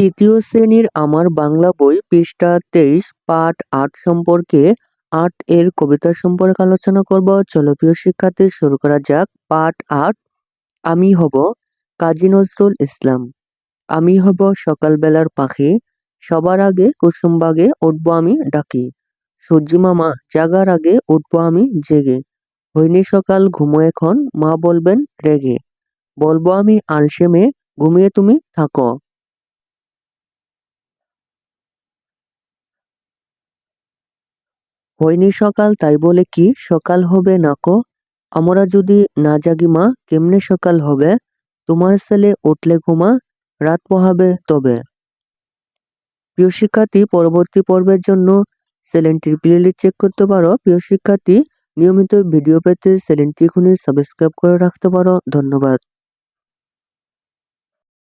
তৃতীয় শ্রেণির আমার বাংলা বই পৃষ্ঠা তেইশ, পাঠ আট সম্পর্কে আট এর কবিতা সম্পর্কে আলোচনা করব। চলো প্রিয় শিক্ষার্থী, শুরু করা যাক। পাঠ আট, আমি হব কাজী নজরুল ইসলাম। আমি হব সকালবেলার পাখি। সবার আগে কুসুমবাগে উঠব আমি ডাকি। সূর্যি মামা জাগার আগে উঠব আমি জেগে। হইনি সকাল, ঘুমো এখন। মা বলবেন, রেগে। বলব আমি, আলসেমে, ঘুমিয়ে তুমি থাকো। হয়নি সকাল, তাই বলে কি সকাল হবে না কো? আমরা যদি না জাগি মা, কেমনে সকাল হবে? তোমার ছেলে উঠলে ঘুমা রাত পোহাবে তবে। প্রিয় শিক্ষার্থী, পরবর্তী পর্বের জন্য চ্যানেলটির প্লেলিস্ট চেক করতে পারো। প্রিয় শিক্ষার্থী, নিয়মিত ভিডিও পেতে চ্যানেলটি এখনই সাবস্ক্রাইব করে রাখতে পারো। ধন্যবাদ।